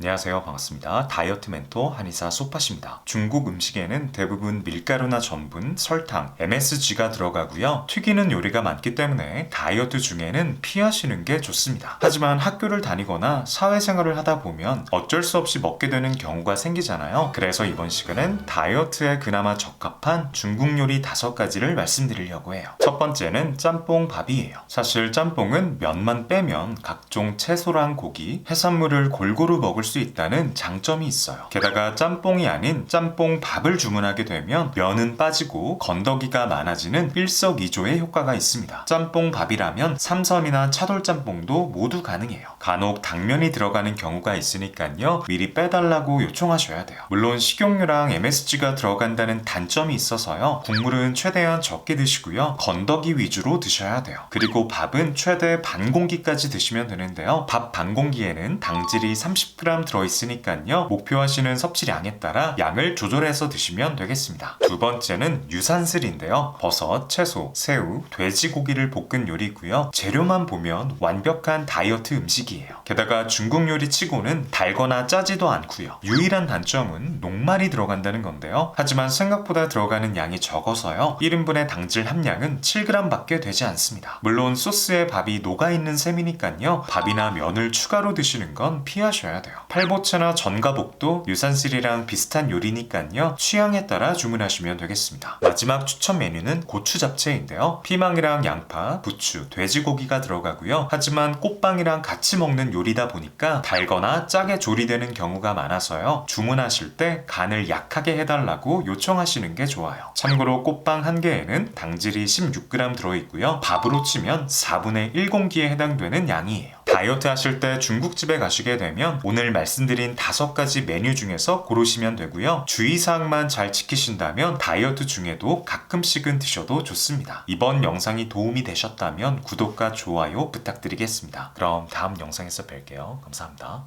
안녕하세요. 반갑습니다. 다이어트 멘토 한의사 소파입니다. 중국 음식에는 대부분 밀가루나 전분, 설탕, MSG가 들어가고요. 튀기는 요리가 많기 때문에 다이어트 중에는 피하시는 게 좋습니다. 하지만 학교를 다니거나 사회생활을 하다 보면 어쩔 수 없이 먹게 되는 경우가 생기잖아요. 그래서 이번 시간은 다이어트에 그나마 적합한 중국 요리 다섯 가지를 말씀드리려고 해요. 첫 번째는 짬뽕 밥이에요. 사실 짬뽕은 면만 빼면 각종 채소랑 고기, 해산물을 골고루 먹을 수 있다는 장점이 있어요. 게다가 짬뽕이 아닌 짬뽕 밥을 주문하게 되면 면은 빠지고 건더기가 많아지는 일석이조의 효과가 있습니다. 짬뽕 밥이라면 삼선이나 차돌짬뽕도 모두 가능해요. 간혹 당면이 들어가는 경우가 있으니까요. 미리 빼달라고 요청하셔야 돼요. 물론 식용유랑 MSG가 들어간다는 단점이 있어서요. 국물은 최대한 적게 드시고요. 건더기 위주로 드셔야 돼요. 그리고 밥은 최대 반 공기까지 드시면 되는데요. 밥 반 공기에는 당질이 30g 들어있으니까요. 목표하시는 섭취량에 따라 양을 조절해서 드시면 되겠습니다. 두 번째는 유산슬인데요. 버섯, 채소, 새우, 돼지고기를 볶은 요리고요. 재료만 보면 완벽한 다이어트 음식이에요. 게다가 중국 요리 치고는 달거나 짜지도 않고요. 유일한 단점은 녹말이 들어간다는 건데요. 하지만 생각보다 들어가는 양이 적어서요. 1인분의 당질 함량은 7g밖에 되지 않습니다. 물론 소스에 밥이 녹아 있는 셈이니까요. 밥이나 면을 추가로 드시는 건 피하셔야 돼요. 팔보채나 전가복도 유산슬이랑 비슷한 요리니까요. 취향에 따라 주문하시면 되겠습니다. 마지막 추천 메뉴는 고추 잡채인데요. 피망이랑 양파, 부추, 돼지고기가 들어가고요. 하지만 꽃빵이랑 같이 먹는 요리다 보니까 달거나 짜게 조리되는 경우가 많아서요. 주문하실 때 간을 약하게 해달라고 요청하시는 게 좋아요. 참고로 꽃빵 한 개에는 당질이 16g 들어있고요. 밥으로 치면 4분의 1공기에 해당되는 양이에요. 다이어트 하실 때 중국집에 가시게 되면 오늘 말씀드린 다섯 가지 메뉴 중에서 고르시면 되고요. 주의사항만 잘 지키신다면 다이어트 중에도 가끔씩은 드셔도 좋습니다. 이번 영상이 도움이 되셨다면 구독과 좋아요 부탁드리겠습니다. 그럼 다음 영상에서 뵐게요. 감사합니다.